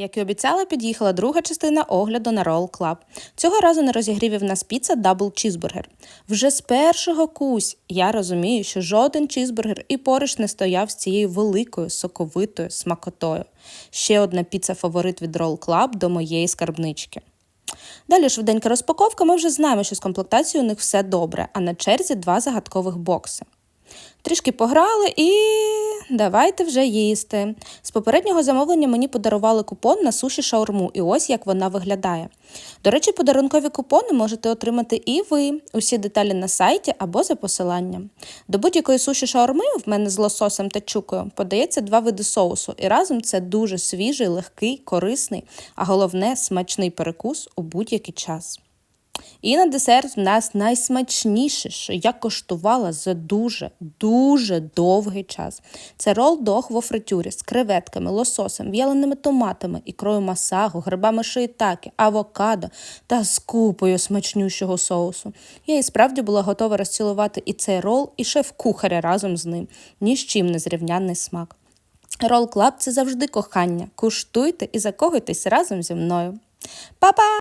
Як і обіцяла, під'їхала друга частина огляду на Roll Club. Цього разу на розігріві в нас піца Double Cheeseburger. Вже з першого кусь я розумію, що жоден чізбургер і поруч не стояв з цією великою соковитою смакотою. Ще одна піца фаворит від Roll Club до моєї скарбнички. Далі швиденька розпаковка. Ми вже знаємо, що з комплектацією у них все добре, а на черзі два загадкових бокси. Трішки пограли і давайте вже їсти. З попереднього замовлення мені подарували купон на суші шаурму, і ось як вона виглядає. До речі, подарункові купони можете отримати і ви. Усі деталі на сайті або за посиланням. До будь-якої суші шаурми, в мене з лососем та чукою, подається два види соусу, і разом це дуже свіжий, легкий, корисний, а головне смачний перекус у будь-який час. І на десерт в нас найсмачніше, що я коштувала за дуже, дуже довгий час. Це рол дог во фритюрі з креветками, лососем, в'яленими томатами, ікрою масагу, грибами шиїтаки, авокадо та з купою смачнющого соусу. Я і справді була готова розцілувати і цей рол, і шеф-кухаря разом з ним. Ні з чим не зрівнянний смак. Рол Клаб це завжди кохання. Куштуйте і закохуйтесь разом зі мною. Па-па!